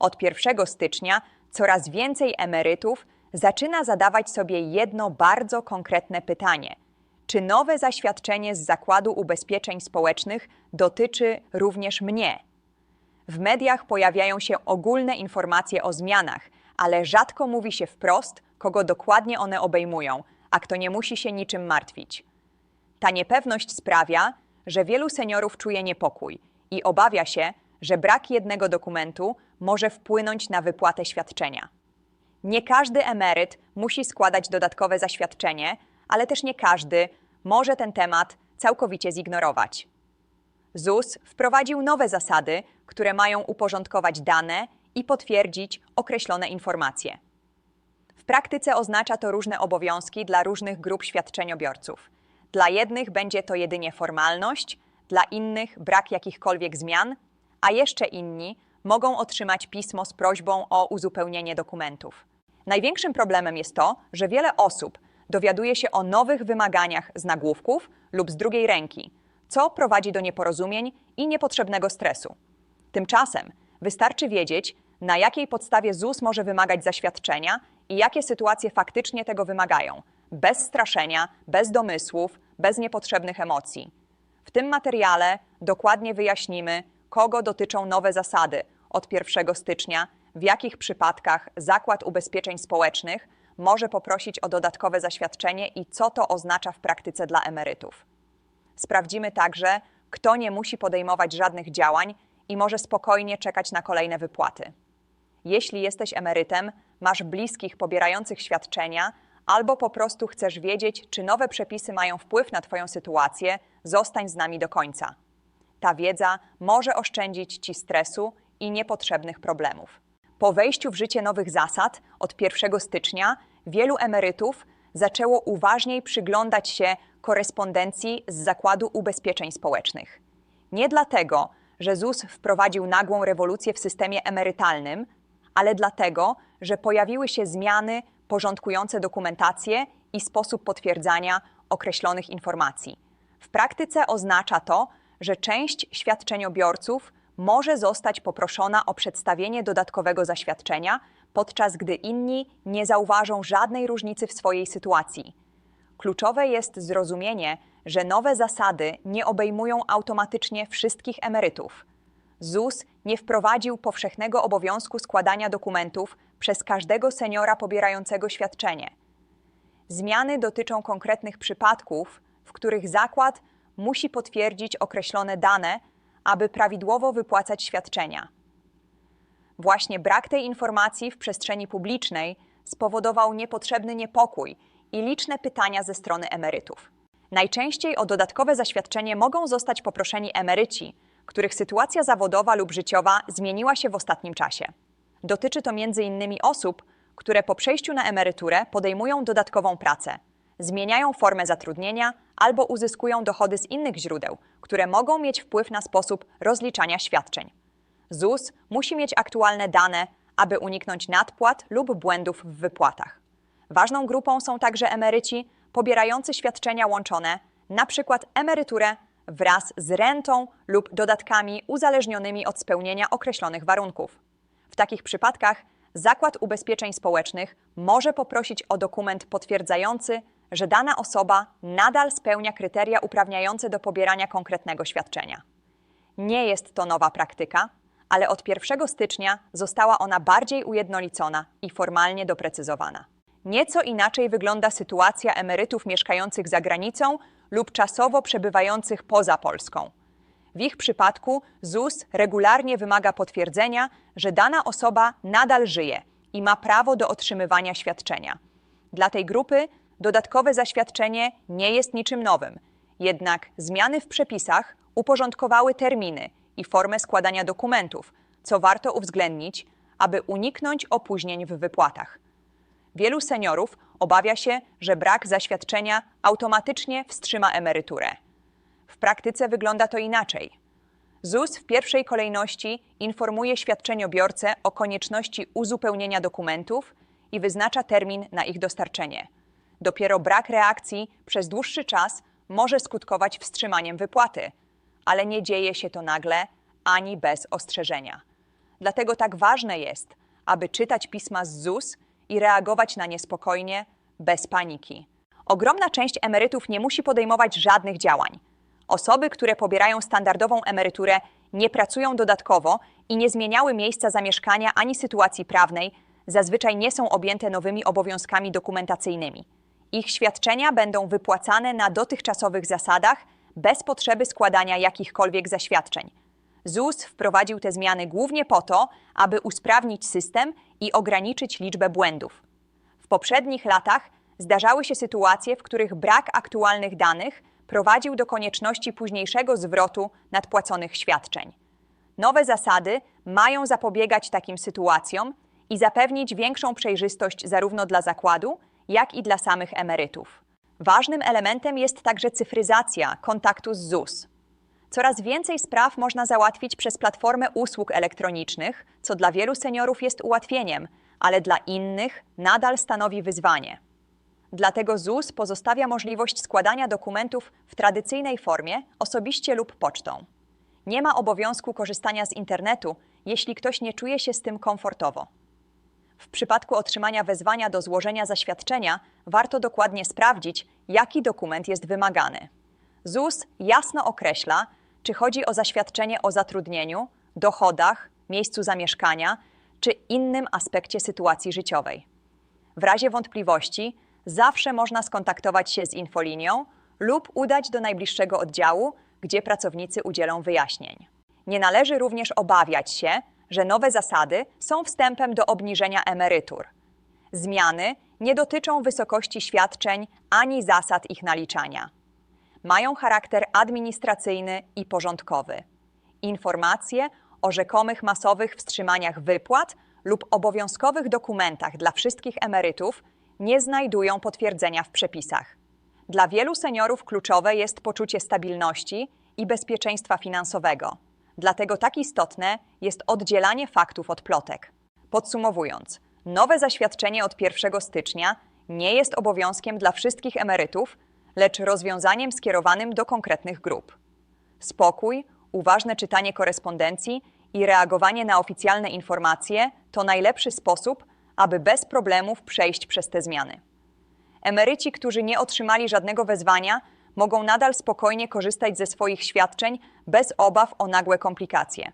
Od 1 stycznia coraz więcej emerytów zaczyna zadawać sobie jedno bardzo konkretne pytanie: czy nowe zaświadczenie z Zakładu Ubezpieczeń Społecznych dotyczy również mnie? W mediach pojawiają się ogólne informacje o zmianach, ale rzadko mówi się wprost, kogo dokładnie one obejmują, a kto nie musi się niczym martwić. Ta niepewność sprawia, że wielu seniorów czuje niepokój i obawia się, że brak jednego dokumentu może wpłynąć na wypłatę świadczenia. Nie każdy emeryt musi składać dodatkowe zaświadczenie, ale też nie każdy może ten temat całkowicie zignorować. ZUS wprowadził nowe zasady, które mają uporządkować dane i potwierdzić określone informacje. W praktyce oznacza to różne obowiązki dla różnych grup świadczeniobiorców. Dla jednych będzie to jedynie formalność, dla innych brak jakichkolwiek zmian, a jeszcze inni mogą otrzymać pismo z prośbą o uzupełnienie dokumentów. Największym problemem jest to, że wiele osób dowiaduje się o nowych wymaganiach z nagłówków lub z drugiej ręki, co prowadzi do nieporozumień i niepotrzebnego stresu. Tymczasem wystarczy wiedzieć, na jakiej podstawie ZUS może wymagać zaświadczenia i jakie sytuacje faktycznie tego wymagają, bez straszenia, bez domysłów, bez niepotrzebnych emocji. W tym materiale dokładnie wyjaśnimy, kogo dotyczą nowe zasady od 1 stycznia, w jakich przypadkach Zakład Ubezpieczeń Społecznych może poprosić o dodatkowe zaświadczenie i co to oznacza w praktyce dla emerytów. Sprawdzimy także, kto nie musi podejmować żadnych działań i może spokojnie czekać na kolejne wypłaty. Jeśli jesteś emerytem, masz bliskich pobierających świadczenia, albo po prostu chcesz wiedzieć, czy nowe przepisy mają wpływ na Twoją sytuację, zostań z nami do końca. Ta wiedza może oszczędzić Ci stresu i niepotrzebnych problemów. Po wejściu w życie nowych zasad od 1 stycznia wielu emerytów zaczęło uważniej przyglądać się korespondencji z Zakładu Ubezpieczeń Społecznych. Nie dlatego, że ZUS wprowadził nagłą rewolucję w systemie emerytalnym, ale dlatego, że pojawiły się zmiany porządkujące dokumentację i sposób potwierdzania określonych informacji. W praktyce oznacza to, że część świadczeniobiorców może zostać poproszona o przedstawienie dodatkowego zaświadczenia, podczas gdy inni nie zauważą żadnej różnicy w swojej sytuacji. Kluczowe jest zrozumienie, że nowe zasady nie obejmują automatycznie wszystkich emerytów. ZUS nie wprowadził powszechnego obowiązku składania dokumentów przez każdego seniora pobierającego świadczenie. Zmiany dotyczą konkretnych przypadków, w których zakład musi potwierdzić określone dane, aby prawidłowo wypłacać świadczenia. Właśnie brak tej informacji w przestrzeni publicznej spowodował niepotrzebny niepokój i liczne pytania ze strony emerytów. Najczęściej o dodatkowe zaświadczenie mogą zostać poproszeni emeryci, których sytuacja zawodowa lub życiowa zmieniła się w ostatnim czasie. Dotyczy to m.in. osób, które po przejściu na emeryturę podejmują dodatkową pracę, zmieniają formę zatrudnienia albo uzyskują dochody z innych źródeł, które mogą mieć wpływ na sposób rozliczania świadczeń. ZUS musi mieć aktualne dane, aby uniknąć nadpłat lub błędów w wypłatach. Ważną grupą są także emeryci pobierający świadczenia łączone, np. emeryturę wraz z rentą lub dodatkami uzależnionymi od spełnienia określonych warunków. W takich przypadkach Zakład Ubezpieczeń Społecznych może poprosić o dokument potwierdzający, że dana osoba nadal spełnia kryteria uprawniające do pobierania konkretnego świadczenia. Nie jest to nowa praktyka, ale od 1 stycznia została ona bardziej ujednolicona i formalnie doprecyzowana. Nieco inaczej wygląda sytuacja emerytów mieszkających za granicą lub czasowo przebywających poza Polską. W ich przypadku ZUS regularnie wymaga potwierdzenia, że dana osoba nadal żyje i ma prawo do otrzymywania świadczenia. Dla tej grupy dodatkowe zaświadczenie nie jest niczym nowym, jednak zmiany w przepisach uporządkowały terminy i formę składania dokumentów, co warto uwzględnić, aby uniknąć opóźnień w wypłatach. Wielu seniorów obawia się, że brak zaświadczenia automatycznie wstrzyma emeryturę. W praktyce wygląda to inaczej. ZUS w pierwszej kolejności informuje świadczeniobiorcę o konieczności uzupełnienia dokumentów i wyznacza termin na ich dostarczenie. Dopiero brak reakcji przez dłuższy czas może skutkować wstrzymaniem wypłaty, ale nie dzieje się to nagle ani bez ostrzeżenia. Dlatego tak ważne jest, aby czytać pisma z ZUS i reagować na nie spokojnie, bez paniki. Ogromna część emerytów nie musi podejmować żadnych działań. Osoby, które pobierają standardową emeryturę, nie pracują dodatkowo i nie zmieniały miejsca zamieszkania ani sytuacji prawnej, zazwyczaj nie są objęte nowymi obowiązkami dokumentacyjnymi. Ich świadczenia będą wypłacane na dotychczasowych zasadach, bez potrzeby składania jakichkolwiek zaświadczeń. ZUS wprowadził te zmiany głównie po to, aby usprawnić system i ograniczyć liczbę błędów. W poprzednich latach zdarzały się sytuacje, w których brak aktualnych danych prowadził do konieczności późniejszego zwrotu nadpłaconych świadczeń. Nowe zasady mają zapobiegać takim sytuacjom i zapewnić większą przejrzystość zarówno dla zakładu, jak i dla samych emerytów. Ważnym elementem jest także cyfryzacja kontaktu z ZUS. Coraz więcej spraw można załatwić przez platformę usług elektronicznych, co dla wielu seniorów jest ułatwieniem, ale dla innych nadal stanowi wyzwanie. Dlatego ZUS pozostawia możliwość składania dokumentów w tradycyjnej formie, osobiście lub pocztą. Nie ma obowiązku korzystania z internetu, jeśli ktoś nie czuje się z tym komfortowo. W przypadku otrzymania wezwania do złożenia zaświadczenia, warto dokładnie sprawdzić, jaki dokument jest wymagany. ZUS jasno określa, czy chodzi o zaświadczenie o zatrudnieniu, dochodach, miejscu zamieszkania czy innym aspekcie sytuacji życiowej. W razie wątpliwości zawsze można skontaktować się z infolinią lub udać do najbliższego oddziału, gdzie pracownicy udzielą wyjaśnień. Nie należy również obawiać się, że nowe zasady są wstępem do obniżenia emerytur. Zmiany nie dotyczą wysokości świadczeń ani zasad ich naliczania. Mają charakter administracyjny i porządkowy. Informacje o rzekomych masowych wstrzymaniach wypłat lub obowiązkowych dokumentach dla wszystkich emerytów nie znajdują potwierdzenia w przepisach. Dla wielu seniorów kluczowe jest poczucie stabilności i bezpieczeństwa finansowego. Dlatego tak istotne jest oddzielanie faktów od plotek. Podsumowując, nowe zaświadczenie od 1 stycznia nie jest obowiązkiem dla wszystkich emerytów, lecz rozwiązaniem skierowanym do konkretnych grup. Spokój, uważne czytanie korespondencji i reagowanie na oficjalne informacje to najlepszy sposób, aby bez problemów przejść przez te zmiany. Emeryci, którzy nie otrzymali żadnego wezwania, mogą nadal spokojnie korzystać ze swoich świadczeń bez obaw o nagłe komplikacje.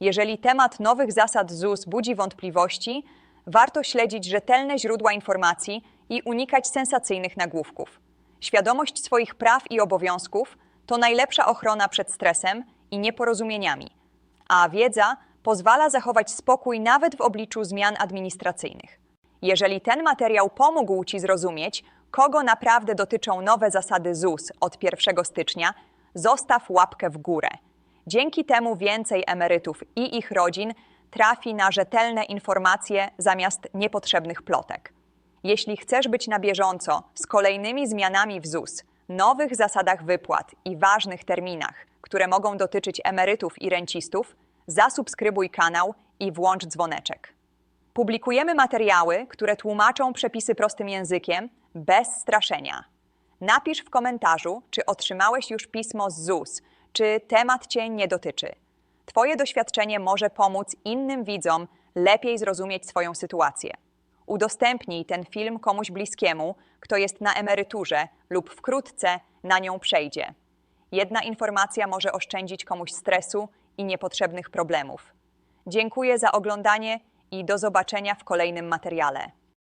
Jeżeli temat nowych zasad ZUS budzi wątpliwości, warto śledzić rzetelne źródła informacji i unikać sensacyjnych nagłówków. Świadomość swoich praw i obowiązków to najlepsza ochrona przed stresem i nieporozumieniami, a wiedza pozwala zachować spokój nawet w obliczu zmian administracyjnych. Jeżeli ten materiał pomógł Ci zrozumieć, kogo naprawdę dotyczą nowe zasady ZUS od 1 stycznia, zostaw łapkę w górę. Dzięki temu więcej emerytów i ich rodzin trafi na rzetelne informacje zamiast niepotrzebnych plotek. Jeśli chcesz być na bieżąco z kolejnymi zmianami w ZUS, nowych zasadach wypłat i ważnych terminach, które mogą dotyczyć emerytów i rencistów, zasubskrybuj kanał i włącz dzwoneczek. Publikujemy materiały, które tłumaczą przepisy prostym językiem, bez straszenia. Napisz w komentarzu, czy otrzymałeś już pismo z ZUS, czy temat Cię nie dotyczy. Twoje doświadczenie może pomóc innym widzom lepiej zrozumieć swoją sytuację. Udostępnij ten film komuś bliskiemu, kto jest na emeryturze lub wkrótce na nią przejdzie. Jedna informacja może oszczędzić komuś stresu i niepotrzebnych problemów. Dziękuję za oglądanie i do zobaczenia w kolejnym materiale.